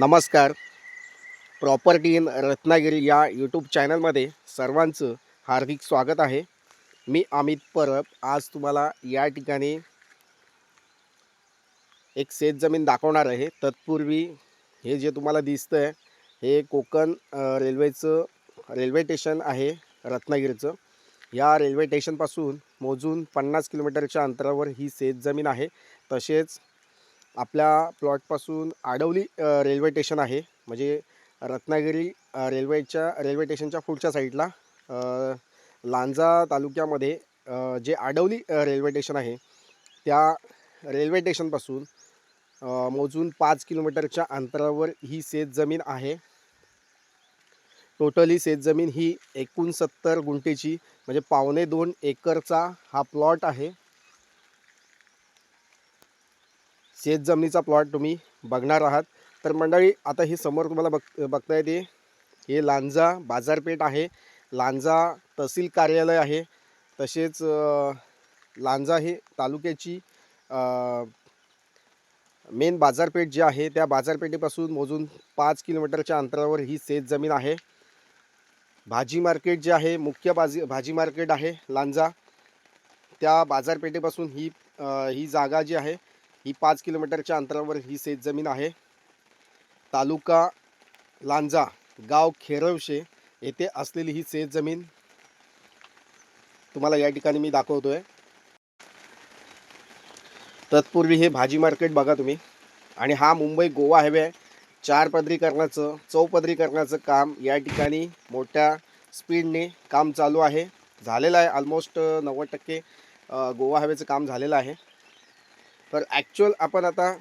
नमस्कार. Property in Ratnagiri या YouTube चॅनलमध्ये सर्वांचं हार्दिक स्वागत आहे. मी अमित परब. आज तुम्हाला या ठिकाणी एक शेतजमीन दाखवणार आहे. तत्पूर्वी हे जे तुम्हाला दिसतं आहे हे कोकण रेल्वेचं रेल्वे स्टेशन आहे रत्नागिरीचं. या रेल्वे स्टेशनपासून मोजून पन्नास किलोमीटरच्या अंतरावर ही शेतजमीन आहे. तसेच आपल्या प्लॉटपासून आडवली रेल्वे स्टेशन आहे. म्हणजे रत्नागिरी रेल्वेच्या रेल्वे स्टेशनच्या पुढच्या साईडला लांजा तालुक्यामध्ये जे आडवली रेल्वे स्टेशन आहे त्या रेल्वे स्टेशनपासून मोजून पाच किलोमीटरच्या अंतरावर ही शेतजमीन आहे. टोटली शेतजमीन ही एकोणसत्तर गुंठेची म्हणजे पावणे दोन एकरचा हा प्लॉट आहे. शेतजमिनीचा प्लॉट तुम्ही बघणार आहात. तर मंडळी आता हे समोर तुम्हाला बघ बघता येते. हे लांजा बाजारपेठ आहे. लांजा तहसील कार्यालय आहे. तसेच लांजा हे तालुक्याची मेन बाजारपेठ जी आहे त्या बाजारपेठेपासून मोजून पाच किलोमीटरच्या अंतरावर ही शेतजमीन आहे. भाजी मार्केट जे आहे मुख्य बाजी भाजी मार्केट आहे लांजा. त्या बाजारपेठेपासून ही आ, ही जागा जी आहे ही पाच किलोमीटरच्या अंतरावर ही शेतजमीन आहे. तालुका लांजा गाव खेरवशे येथे असलेली ही शेतजमीन तुम्हाला या ठिकाणी मी दाखवतो आहे तत्पूर्वी हे भाजी मार्केट बघा तुम्ही. आणि हा मुंबई गोवा हायवे आहे. चार पदरीकरणाचं चौपदरीकरणाचं काम या ठिकाणी मोठ्या स्पीडने काम चालू आहे. झालेलं आहे. ऑलमोस्ट नव्वद टक्के गोवा हायवेचं काम झालेलं आहे. तर ॲक्च्युअल आपण आता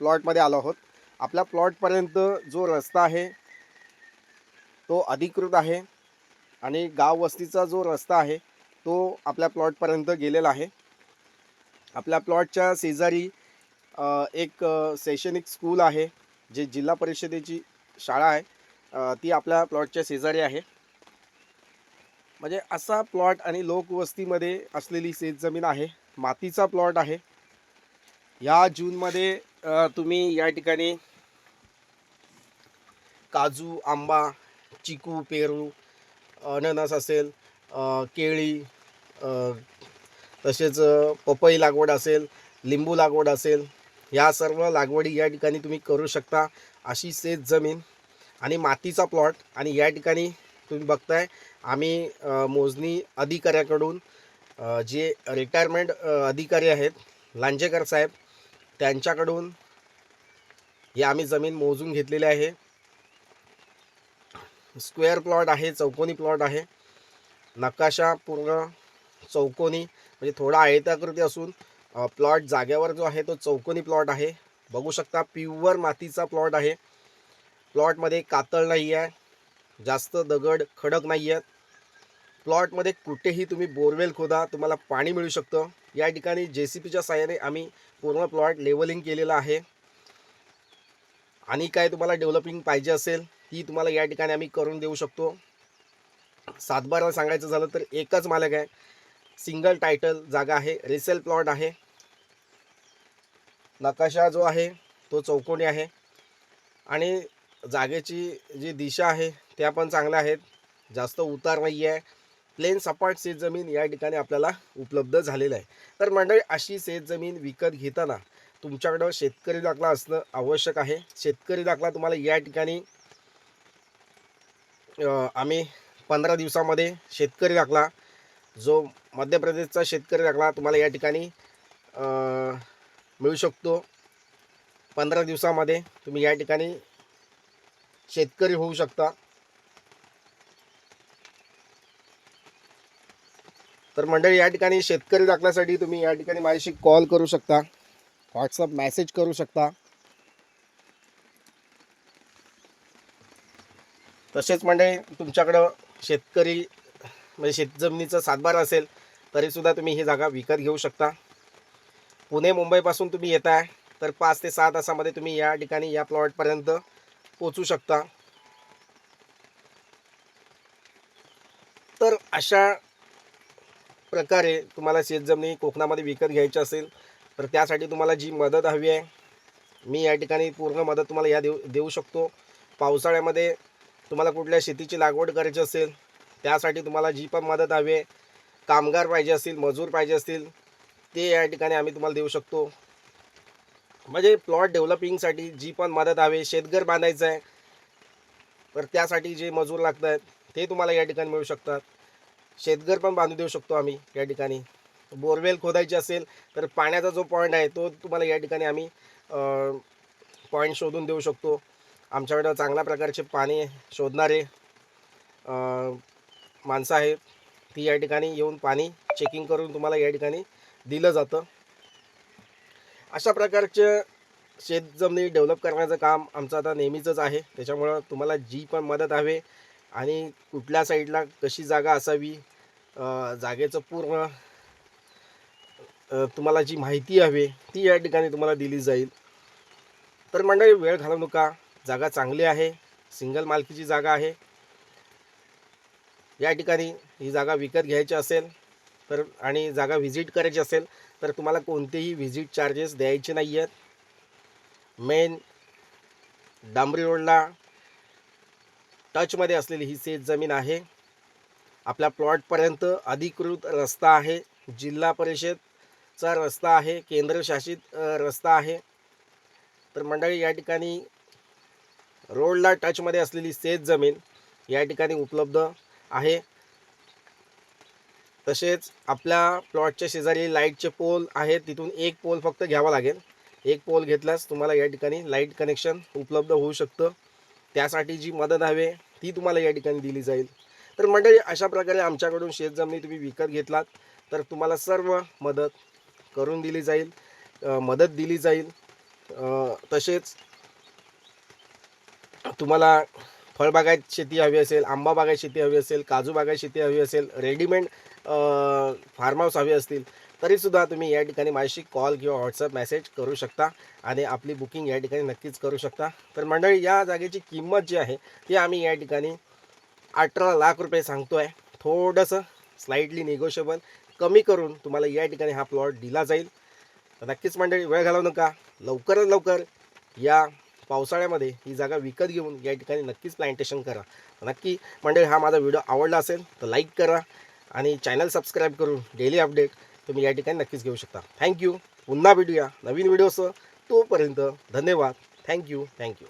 प्लॉटमध्ये आलो आहोत. आपल्या प्लॉटपर्यंत जो रस्ता आहे तो अधिकृत आहे आणि गाव वस्तीचा जो रस्ता आहे तो आपल्या प्लॉटपर्यंत गेलेला आहे. आपल्या प्लॉटच्या शेजारी एक शैक्षणिक स्कूल आहे जे जिल्हा परिषदेची शाळा आहे. ती आपल्या प्लॉटच्या शेजारी आहे. म्हणजे असा प्लॉट आणि लोकवस्तीमध्ये असलेली शेतजमीन आहे. मातीचा प्लॉट आहे. या जूनमध्ये तुम्ही या ठिकाणी काजू आंबा चिकू पेरू अननस असेल केळी तसेच पपई लागवड असेल लिंबू लागवड असेल या सर्व लागवडी या ठिकाणी तुम्ही करू शकता अशी शेत जमीन आणि मातीचा प्लॉट. आणि या ठिकाणी तुम्ही बघताय आम्ही मोजणी अधिकाऱ्याकडून जे रिटायरमेंट अधिकारी आहेत लांजेकर साहेब त्यांच्याकडून ही आम्ही जमीन मोजून घेतलेली आहे. स्क्वेअर प्लॉट आहे चौकोनी प्लॉट आहे. नकाशा पूर्ण चौकोनी म्हणजे थोडा आयताकृती असून प्लॉट जाग्यावर जो आहे तो चौकोनी प्लॉट आहे. बघू शकता प्युअर मातीचा प्लॉट आहे. प्लॉटमध्ये कातळ नाही आहे जास्त दगड खडक नाही आहेत. प्लॉटमध्ये कुठेही तुम्ही बोरवेल खोदा तुम्हाला पाणी मिळू शकतं. या ठिकाणी जे सी पीच्या साहाय्याने आम्ही पूर्ण प्लॉट लेवलिंग केलेलं आहे. आणि काय तुम्हाला डेव्हलपिंग पाहिजे असेल ती तुम्हाला या ठिकाणी आम्ही करून देऊ शकतो. सातबाराला सांगायचं झालं तर एकच मालक आहे. सिंगल टायटल जागा आहे रिसेल प्लॉट आहे. नकाशा जो आहे तो चौकोनी आहे. आणि जागेची जी दिशा आहे त्या पण चांगल्या आहेत. जास्त उतार नाही आहे प्लेन सपाट शेतजमीन या ठिकाणी आपल्याला उपलब्ध झालेलं आहे. तर मंडळी अशी शेतजमीन विकत घेताना तुमच्याकडं शेतकरी दाखला असणं आवश्यक आहे. शेतकरी दाखला तुम्हाला या ठिकाणी आम्ही पंधरा दिवसामध्ये शेतकरी दाखला जो मध्य प्रदेशचा शेतकरी दाखला तुम्हाला या ठिकाणी मिळू शकतो. पंधरा दिवसामध्ये तुम्ही या ठिकाणी शेतकरी होऊ शकता. तर मंडळी या ठिकाणी शेतकरी दाखल्यासाठी तुम्ही या ठिकाणी माझ्याशी कॉल करू शकता. व्हॉट्सअप मेसेज करू शकता. तसेच मंडळी तुमच्याकडं शेतकरी म्हणजे शेतजमिनीचा सातबारा असेल तरीसुद्धा तुम्ही ही जागा विकत घेऊ शकता. पुणे मुंबईपासून तुम्ही येत आहे तर पाच ते सहा तासामध्ये तुम्ही या ठिकाणी या प्लॉटपर्यंत पोचू शकता. तर अशा प्रकारे तुम्हाला शेतजमिनी कोकणामध्ये विकत घ्यायची असेल तर त्यासाठी तुम्हाला जी मदत हवी आहे मी या ठिकाणी पूर्ण मदत तुम्हाला या देऊ देऊ शकतो. पावसाळ्यामध्ये तुम्हाला कुठल्या शेतीची लागवड करायची असेल त्यासाठी तुम्हाला जी पण मदत हवी आहे कामगार पाहिजे असतील मजूर पाहिजे असतील ते या ठिकाणी आम्ही तुम्हाला देऊ शकतो. म्हणजे प्लॉट डेव्हलपिंगसाठी जी पण मदत हवी शेतघर बांधायचं आहे तर त्यासाठी जे मजूर लागत आहेत ते तुम्हाला या ठिकाणी मिळू शकतात. शेतघर पण बांधू देऊ शकतो आम्ही या ठिकाणी. बोरवेल खोदायची असेल तर पाण्याचा जो पॉईंट आहे तो तुम्हाला या ठिकाणी आम्ही पॉईंट शोधून देऊ शकतो. आमच्याकडं चांगल्या प्रकारचे पाणी शोधणारे माणसं आहेत. ती या ठिकाणी येऊन पाणी चेकिंग करून तुम्हाला या ठिकाणी दिलं जातं. अशा प्रकारचे शेतजमिनी डेव्हलप करण्याचं काम आमचं आता नेहमीचंच आहे. त्याच्यामुळं तुम्हाला जी पण मदत हवे आणि कुठल्या साईडला कशी जागा असावी जागेचं पूर्ण तुम्हाला जी माहिती हवी ती या ठिकाणी तुम्हाला दिली जाईल. तर मंडळी वेळ घालवू नका. जागा चांगली आहे सिंगल मालकीची जागा आहे. या ठिकाणी ही जागा विकत घ्यायची असेल तर आणि जागा व्हिजिट करायची असेल तर तुम्हाला कोणतेही व्हिजिट चार्जेस द्यायचे नाही आहेत मेन डांबरी रोडला टचमध्ये असलेली ही शेत जमीन आहे. आपल्या प्लॉटपर्यंत अधिकृत रस्ता आहे. जिल्हा परिषदचा रस्ता आहे. केंद्रशासित रस्ता आहे. तर मंडळी या ठिकाणी रोडला टचमध्ये असलेली शेत जमीन या ठिकाणी उपलब्ध आहे. तसेच आपल्या प्लॉटच्या शेजारी लाईटचे पोल आहेत. तिथून एक पोल फक्त घ्यावा लागेल. एक पोल घेतल्यास तुम्हाला या ठिकाणी लाइट कनेक्शन उपलब्ध होऊ शकतं. त्यासाठी जी मदत हवे ती तुम्हाला या ठिकाणी दिली जाईल. तर मंडळी अशा प्रकारे आमच्याकडून शेतजमिनी तुम्ही विकत घेतलात तर तुम्हाला सर्व मदत करून दिली जाईल. मदत दिली जाईल. तसेच तुम्हाला फळबागायत शेती हवी असेल आंबा बागायत शेती हवी असेल काजू बागायत शेती हवी असेल रेडीमेड फार्म हाऊस हवे असतील तरीसुद्धा तुम्ही या ठिकाणी माझ्याशी कॉल किंवा व्हॉट्सअप मेसेज करू शकता आणि आपली बुकिंग या ठिकाणी नक्कीच करू शकता. तर मंडळी या जागेची किंमत जी आहे ती आम्ही या ठिकाणी अठरा लाख रुपये सांगतो आहे थोडंसं स्लाइटली निगोशिएबल कमी करून तुम्हाला या ठिकाणी हा प्लॉट दिला जाईल. तर नक्कीच मंडळी वेळ घालवू नका. लवकरात लवकर या पावसाळ्यामध्ये ही जागा विकत घेऊन या ठिकाणी नक्कीच प्लांटेशन करा. नक्की मंडळी हा माझा व्हिडिओ आवडला असेल तर लाईक करा आणि चॅनल सबस्क्राईब करून डेली अपडेट तुम्ही या ठिकाणी नक्कीच घेऊ शकता. थँक्यू पुन्हा भेटूया नवीन व्हिडिओसह. तोपर्यंत धन्यवाद. Thank you thank you